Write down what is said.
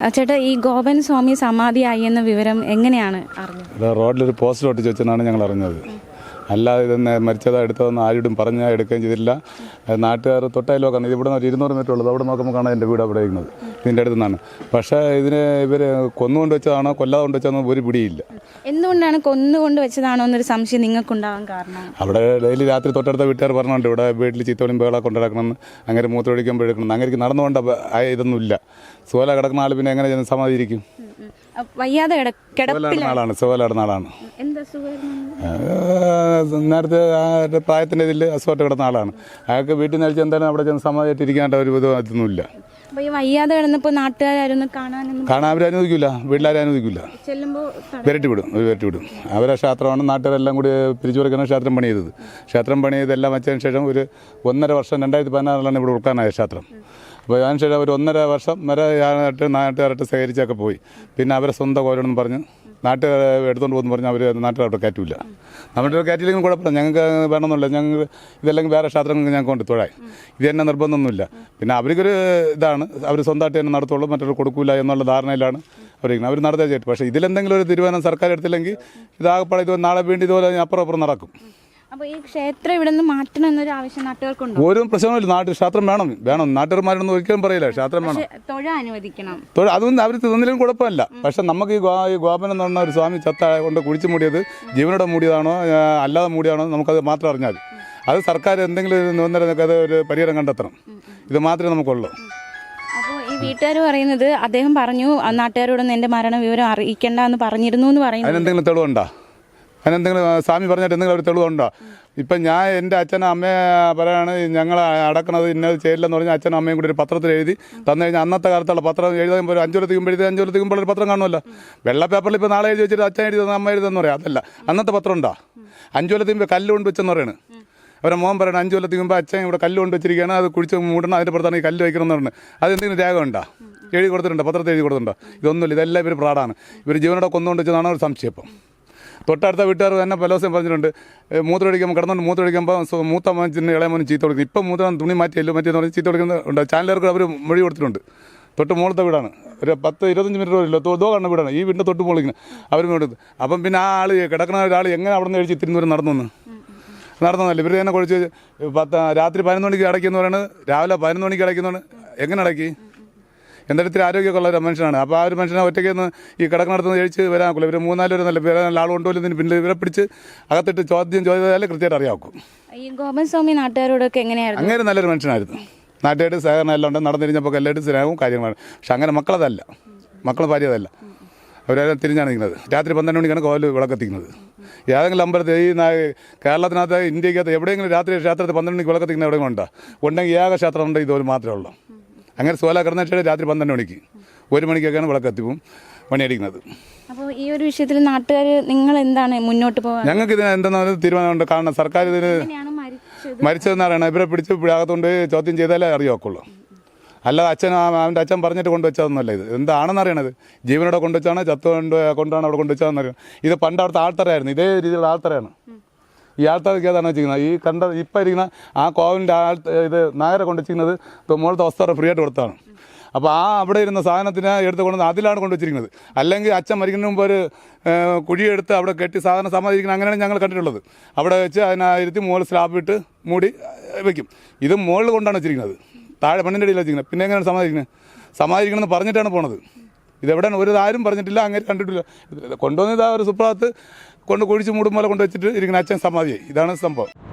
ചേട്ടാ ഈ ഗോപൻ സ്വാമി സമാധിയായി എന്ന വിവരം എങ്ങനെയാണ് അറിഞ്ഞത്? റോഡിലൊരു പോസ്റ്റർ ഒട്ടിച്ച് വെച്ചെന്നാണ് ഞങ്ങൾ അറിഞ്ഞത്. അല്ലാതെ ഇതെന്ന് മരിച്ചതാ എടുത്തതെന്ന് ആരോടും പറഞ്ഞാൽ എടുക്കുകയും ചെയ്തില്ല നാട്ടുകാർ തൊട്ടയിലോക്കാണ് ഇത് ഇവിടെ നിന്ന് ഒരു ഇരുന്നൂറ് മീറ്റർ ഉള്ളത് അവിടെ നോക്കുമ്പോൾ കാണാൻ എന്റെ വീട് അവിടെ ഇരിക്കുന്നത്. ഇതിന്റെ അടുത്ത് നിന്നാണ്. പക്ഷേ ഇതിന് ഇവർ കൊന്നുകൊണ്ട് വെച്ചതാണോ കൊല്ലാതെ കൊണ്ട് വെച്ചതാണോ ഒരു പിടിയില്ല. എന്തുകൊണ്ടാണ് കൊന്നുകൊണ്ട് വെച്ചതാണോ എന്നൊരു സംശയം നിങ്ങൾക്കുണ്ടാവാൻ കാരണം? അവിടെ ഡെയിലി രാത്രി തൊട്ടടുത്ത വീട്ടുകാർ പറഞ്ഞുണ്ട് ഇവിടെ വീട്ടിൽ ചീത്തോളിയും ബഹള കൊണ്ടിടക്കണം അങ്ങനെ മൂത്രമൊഴിക്കുമ്പോൾ എടുക്കണം അങ്ങനെ നടന്നുകൊണ്ട് ഇതൊന്നുമില്ല. സുഖല കിടക്കുന്ന ആൾ പിന്നെ എങ്ങനെ അ, വയ്യാതെ ആളാണ് നേരത്തെ പ്രായത്തിന്റെ ഇതിൽ അസുഖമായിട്ട് കിടന്ന ആളാണ്. അയാൾക്ക് വീട്ടിൽ നിന്ന് അഴിച്ച് എന്താണ് അവിടെ ചെന്ന് സമാധിയായിട്ട് ഇരിക്കാണ്ട് ഒരു വിധം അതൊന്നുമില്ല. വയ്യാതെ കിടന്നപ്പോ നാട്ടുകാരായിരുന്നു കാണാനൊന്നും കാണാൻ അവരെ അനുവദിക്കില്ല വീട്ടിലാരും അനുവദിക്കില്ല വിരട്ടി വിടും വിരട്ടി വിടും. അവരെ ക്ഷേത്രമാണ് നാട്ടുകാരെല്ലാം കൂടി പിരിച്ചു കൊടുക്കുന്ന ക്ഷേത്രം പണി ചെയ്തത്. ക്ഷേത്രം പണി ചെയ്തെല്ലാം വെച്ചതിന് ശേഷം ഒരു ഒന്നര വർഷം രണ്ടായിരത്തി പതിനാറിലാണ് ഇവിടെ ഉൾക്കാനായ ക്ഷേത്രം. അപ്പോൾ ഞാൻ ശേഷം ഒരു ഒന്നര വർഷം വരെ ഞാനായിട്ട് നാട്ടുകാരായിട്ട് ശേഖരിച്ചൊക്കെ പോയി. പിന്നെ അവരെ സ്വന്തം കോരണമെന്ന് പറഞ്ഞ് നാട്ടുകാർ എടുത്തുകൊണ്ട് പോകുന്നു പറഞ്ഞാൽ അവർ നാട്ടുകാരോട് കയറ്റില്ല നമ്മുടെ കയറ്റില്ലെങ്കിലും കുഴപ്പമില്ല. ഞങ്ങൾക്ക് വേണമെന്നില്ല. ഞങ്ങൾ ഇതല്ലെങ്കിൽ വേറെ ക്ഷേത്രങ്ങൾക്ക് ഞങ്ങൾക്ക് കൊണ്ട് തൊഴായി ഇത് തന്നെ നിർബന്ധമൊന്നുമില്ല. പിന്നെ അവർക്കൊരു ഇതാണ്. അവർ സ്വന്തമായിട്ട് തന്നെ നടത്തുള്ളൂ. മറ്റൊരു കൊടുക്കില്ല എന്നുള്ള ധാരണയിലാണ് അവരിരിക്കുന്നത് അവർ നടത്തേ ചെയ്തിട്ട് പക്ഷേ ഇതിലെന്തെങ്കിലും ഒരു തീരുമാനം സർക്കാർ എടുത്തില്ലെങ്കിൽ ഇതാകപ്പാടെ ഇത് നാളെ വേണ്ടി ഇതുപോലെ അപ്പുറം അപ്പുറം നടക്കും. അപ്പൊ ഈ ക്ഷേത്രം ഇവിടെ നിന്ന് മാറ്റണം എന്നൊരു ആവശ്യം നാട്ടുകാർക്കുണ്ടോ? ഒരു പ്രശ്നമില്ല നാട്ടിൽ ക്ഷേത്രം വേണം. വേണം. നാട്ടുകാരന്മാരൊന്നും ഒരിക്കലും പറയില്ല. ക്ഷേത്രം വേണം. തൊഴ അനുവദിക്കണം. തൊഴിൽ അതൊന്നും അവർ തിന്നിലും കുഴപ്പമില്ല. പക്ഷെ നമുക്ക് ഈ ഗോ ഈ ഗോപൻ എന്ന് പറഞ്ഞ ഒരു സ്വാമി ചത്ത കൊണ്ട് കുഴിച്ചു മൂടിയത് ജീവനോടെ മൂടിയതാണോ അല്ലാതെ മൂടിയാണോ നമുക്കത് മാത്രം അറിഞ്ഞാൽ അത് സർക്കാർ എന്തെങ്കിലും നിബന്ധന അത് ഒരു പരിഹാരം കണ്ടെത്തണം. ഇത് മാത്രമേ നമുക്കുള്ളൂ. അപ്പോൾ ഈ വീട്ടുകാർ പറയുന്നത് അദ്ദേഹം പറഞ്ഞു "ആ, നാട്ടുകാരോടൊന്നും എന്റെ മരണ വിവരം അറിയിക്കേണ്ട എന്ന് പറഞ്ഞിരുന്നു എന്ന് പറയുന്നു അതിനെന്തെങ്കിലും തെളിവുണ്ടോ? അതിനെന്തെങ്കിലും സ്വാമി പറഞ്ഞിട്ട് എന്തെങ്കിലും ഒരു തെളിവുണ്ടോ? ഇപ്പം ഞാൻ എന്റെ അച്ഛനും അമ്മയെ പറയാണ് ഞങ്ങൾ അടക്കണത് ഇന്നത് ചെയ്യില്ലെന്ന് പറഞ്ഞാൽ അച്ഛനും അമ്മയും കൂടി ഒരു പത്രത്തിൽ എഴുതി തന്നു കഴിഞ്ഞാൽ അന്നത്തെ കാലത്തുള്ള പത്രം എഴുതാൻ ഒരു അഞ്ചു കൊല്ലത്തേക്കും എഴുതി അഞ്ചു കൊല്ലത്തേക്കും ഒരു പത്രം കാണുമല്ലോ? വെള്ള പേപ്പറിൽ ഇപ്പോൾ നാളെ എഴുതി വെച്ചിട്ട് അച്ഛൻ എഴുതി അമ്മ എഴുതുന്ന പറയാം. അതല്ല അന്നത്തെ പത്രം ഉണ്ടോ? അഞ്ചു കൊല്ലത്തേക്കും കല്ല് കൊണ്ട് വെച്ചെന്ന് പറയണ്. അവരെ മോൻ പറയണം അഞ്ചു കൊല്ലത്തേക്ക് മുമ്പ് അച്ഛൻ ഇവിടെ കല്ല് കൊണ്ട് വെച്ചിരിക്കുകയാണ് അത് കുഴിച്ച് മൂടണം അതിന്റെ പുറത്താണ് ഈ കല്ല് വയ്ക്കണം എന്ന് പറഞ്ഞു. അത് എന്തെങ്കിലും ഉണ്ടോ? എഴുതി കൊടുത്തിട്ടുണ്ടോ? പത്രത്തിൽ എഴുതി കൊടുത്തിട്ടുണ്ടോ? ഇതൊന്നുമില്ല ഇതെല്ലാം ഇവർ പ്രാടാണ്. ഇവർ ജീവനോടെ കൊന്നുകൊണ്ട് വെച്ചതാണ് ഒരു സംശയം തൊട്ടടുത്ത വീട്ടുകാർ തന്നെ പല ദിവസം പറഞ്ഞിട്ടുണ്ട് ഏ, മൂത്രം ഒഴിക്കുമ്പോൾ കിടന്നുകൊണ്ട് മൂത്രം ഒഴിക്കുമ്പോൾ സ്വ- മൂത്ത മനുഷ്യന് ഇളയ മനുഷ്യൻ ചീത്ത കൊടുക്കുന്നു. ഇപ്പം മൂത്രം തുണി മാറ്റിയല്ലോ മറ്റേന്ന് പറഞ്ഞ് ചീത്ത കൊടുക്കുന്നുണ്ട് ചാനലുകാർക്ക് അവർ മൊഴി കൊടുത്തിട്ടുണ്ട്. തൊട്ട് മുകളത്തെ വീടാണ്. ഒരു പത്ത് ഇരുപത്തഞ്ച് മിനിറ്റ് ഇല്ല തോ കണ്ണ വീടാണ്. ഈ വീടിന്റെ തൊട്ട് മുകളിൽ അവർ വീട് അപ്പം പിന്നെ ആ ആൾ കിടക്കുന്ന ഒരാൾ എങ്ങനെ അവിടെ നിന്ന് കഴിച്ച് തിരുന്നൂരം നടന്നു നടന്നതല്ല? ഇവർ തന്നെ കുഴിച്ച് പത്ത് രാത്രി പതിനൊന്ന് മണിക്ക് അടയ്ക്കുന്നവരാണ് രാവിലെ പതിനൊന്ന് മണിക്ക് അടയ്ക്കുന്നവരാണ് എങ്ങനെ അടയ്ക്കി എന്തായാലും ഇത്തിരി ആരോഗ്യമൊക്കെ ഒരു മനുഷ്യനാണ്. അപ്പോൾ ആ ഒരു മനുഷ്യനെ ഒറ്റയ്ക്ക് ഒന്ന് ഈ കിടക്കുന്നിടത്ത് നിന്ന് കഴിച്ച് വരാൻ ഒക്കില്ല ഇവർ മൂന്നാൽ പേര് നല്ല വേറെ ആൾ കൊണ്ടുപോലും പിന്നെ ഇവരെ പിടിച്ച് അകത്തിട്ട് ചോദ്യം ചോദിച്ചാലേ കൃത്യമായിട്ട് അറിയാക്കും ഈ ഗോപൻ സ്വാമി നാട്ടുകാരോടൊക്കെ എങ്ങനെയായിരുന്നു? അങ്ങനെ നല്ലൊരു മനുഷ്യനായിരുന്നു. നാട്ടുകാരുടെ സഹകരണം എല്ലാം ഉണ്ട്. നടന്നിരിഞ്ഞപ്പോൾ എല്ലാവരും സ്നേഹവും കാര്യങ്ങളാണ് പക്ഷെ അങ്ങനെ മക്കളതല്ല. മക്കൾ ഭാര്യതല്ല. അവരെല്ലാം തിരിഞ്ഞാണ് നിൽക്കുന്നത്. രാത്രി പന്ത്രണ്ട് മണിക്കാണ് കോവിൽ വിളക്കെത്തിക്കുന്നത്. ഏതെങ്കിലും അമ്പലത്തിൽ ഈ നാ- കേരളത്തിനകത്ത് ഇന്ത്യക്കകത്ത് എവിടെയെങ്കിലും രാത്രി ക്ഷേത്രത്തിൽ പന്ത്രണ്ട് മണിക്ക് വിളക്കെത്തിക്കുന്ന എവിടെയെങ്കിലും ഉണ്ടോ? ഉണ്ടെങ്കിൽ ഏക ക്ഷേത്രം ഉണ്ട് ഇതുപോലെ മാത്രമേ ഉള്ളൂ. അങ്ങനെ സോല കിടന്ന വെച്ചാൽ രാത്രി പന്ത്രണ്ട് മണിക്ക്. ഒരു മണിക്കൊക്കെയാണ് വിളക്കെത്തിപ്പും പണിയടിക്കുന്നത്. അപ്പോൾ ഈ ഒരു വിഷയത്തിൽ നാട്ടുകാർ നിങ്ങൾ എന്താണ് മുന്നോട്ട് പോകാൻ ഞങ്ങൾക്ക് ഇതിന് എന്താണെന്ന് തീരുമാനമുണ്ട്. കാരണം സർക്കാർ ഇതിന് മരിച്ചതെന്നറിയണം ഇവരെ പിടിച്ച് അകത്തുകൊണ്ട് ചോദ്യം ചെയ്താലേ അറിയാക്കുള്ളൂ അല്ലാതെ അച്ഛൻ അവന്റെ അച്ഛൻ പറഞ്ഞിട്ട് കൊണ്ടുവച്ചതൊന്നുമല്ല ഇത്. എന്താണെന്ന് അറിയണത്? ജീവനോടെ കൊണ്ടുവച്ചാണ്? ചത്തു കൊണ്ട് കൊണ്ടാണ് അവിടെ കൊണ്ടുവച്ചതെന്ന് അറിയണം ഇത് പണ്ട് അവിടുത്തെ ആൾത്തറയായിരുന്നു. ഇതേ രീതിയിലുള്ള ആൾത്തറയാണ്. ഈ ആൾത്തറയ്ക്ക് ഏതാണ് വെച്ചിരിക്കുന്നത് ഈ കണ്ട ഇപ്പം ഇരിക്കുന്ന ആ കോവിലിന്റെ ആൾ ഇത് നായരെ കൊണ്ടുവച്ചിരിക്കുന്നത് മുകളത്തെ വസ്ത്രം ഫ്രീ ആയിട്ട് കൊടുത്താണ്. അപ്പോൾ ആ അവിടെ ഇരുന്ന സാധനത്തിന് എടുത്ത് കൊണ്ടുവന്ന് അതിലാണ് കൊണ്ടുവച്ചിരിക്കുന്നത് അല്ലെങ്കിൽ അച്ഛൻ മരിക്കുന്ന മുമ്പ് ഒരു കുഴിയെടുത്ത് അവിടെ കെട്ടി സാധനം സമാധിക്കുന്നത് അങ്ങനെയാണ് ഞങ്ങൾ കണ്ടിട്ടുള്ളത്. അവിടെ വെച്ച് അതിനായിരുത്തി മുകളിൽ സ്ലാബ് ഇട്ട് മൂടി വെക്കും. ഇത് മുകളിൽ കൊണ്ടാണ് വെച്ചിരിക്കുന്നത്. താഴെ മണ്ണിന്റെ അടിയിൽ വെച്ചിരിക്കുന്നത്. പിന്നെ എങ്ങനെയാണ് സമാധിക്കുന്നത് സമാധിക്കണമെന്ന് പറഞ്ഞിട്ടാണ് പോണത്. ഇതെവിടെയാണ്? ഒരു ആരും പറഞ്ഞിട്ടില്ല അങ്ങനെ കണ്ടിട്ടില്ല. കൊണ്ടുവന്നത് ആ ഒരു സുപ്രാത്ത് കൊണ്ട് കുഴിച്ച് മൂടും പോലെ കൊണ്ടുവച്ചിട്ട് ഇരിക്കുന്ന അച്ഛൻ സമാധിയായി. ഇതാണ് സംഭവം.